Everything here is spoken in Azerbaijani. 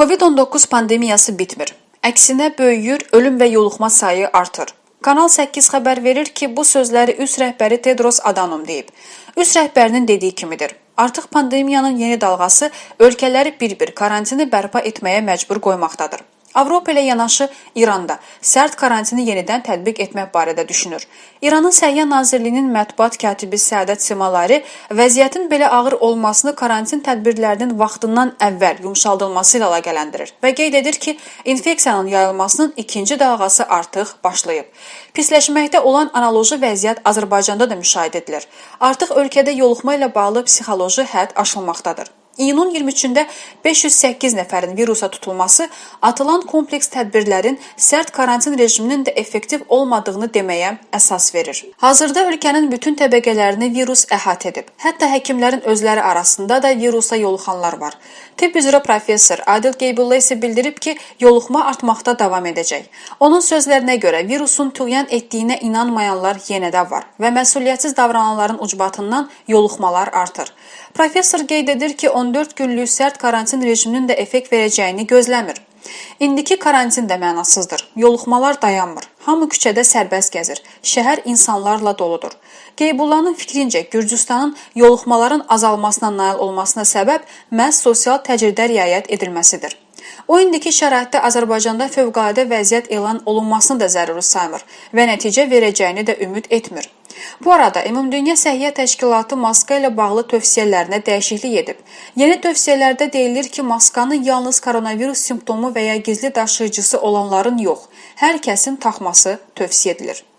Covid-19 pandemiyası bitmir. Əksinə böyüyür, ölüm və yoluxma sayı artır. Kanal 8 xəbər verir ki, bu sözləri üst rəhbəri Tedros Adhanom deyib. Üst rəhbərinin dediyi kimidir. Artıq pandemiyanın yeni dalğası ölkələri bir-bir karantini bərpa etməyə məcbur qoymaqdadır. Avropa ilə yanaşı İranda sərt karantini yenidən tətbiq etmək barədə düşünür. İranın Səhiyyə Nazirliyinin mətbuat katibi Səadət Simalari vəziyyətin belə ağır olmasını karantin tədbirlərinin vaxtından əvvəl yumşaldılması ilə əlaqələndirir və qeyd edir ki, infeksiyanın yayılmasının ikinci dalğası artıq başlayıb. Pisləşməkdə olan analoji vəziyyət Azərbaycanda da müşahidə edilir. Artıq ölkədə yoluxma ilə bağlı psixoloji hədd aşılmaqdadır. İyunun 23-də 508 nəfərin virusa tutulması atılan kompleks tədbirlərin sərt karantin rejiminin də effektiv olmadığını deməyə əsas verir. Hazırda ölkənin bütün təbəqələrini virus əhatə edib. Hətta həkimlərin özləri arasında da virusa yoluxanlar var. Tibb üzrə professor Adil Qeybulla isə bildirib ki, yoluxma artmaqda davam edəcək. Onun sözlərinə görə virusun tüğyan etdiyinə inanmayanlar yenə də var və məsuliyyətsiz davrananların ucbatından yoluxmalar artır. Professor qeyd edir ki, 14 günlük sərt karantin rejiminin də effekt verəcəyini gözləmir. İndiki karantin də mənasızdır. Yoluxmalar dayanmır. Hamı küçədə sərbəst gəzir. Şəhər insanlarla doludur. Qeybullanın fikrincə Gürcüstanın yoluxmaların azalmasına nail olmasına səbəb məhz sosial təcriddə riayət edilməsidir. O indiki şəraitdə Azərbaycanda fövqəladə vəziyyət elan olunmasını da zəruri saymır və nəticə verəcəyini də ümid etmir. Bu arada Ümumdünya Səhiyyə Təşkilatı maska ilə bağlı tövsiyələrinə dəyişiklik edib. Yeni tövsiyələrdə deyilir ki, maskanı yalnız koronavirus simptomu və ya gizli daşıyıcısı olanların yox, hər kəsin taxması tövsiyə edilir.